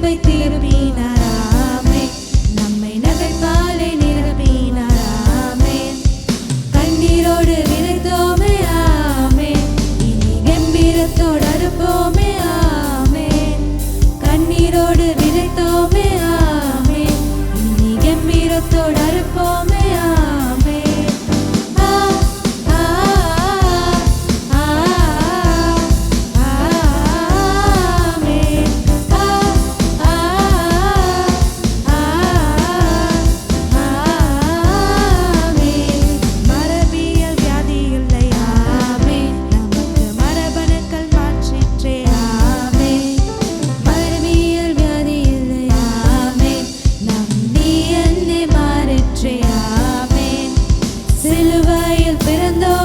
may tirpina I don't know.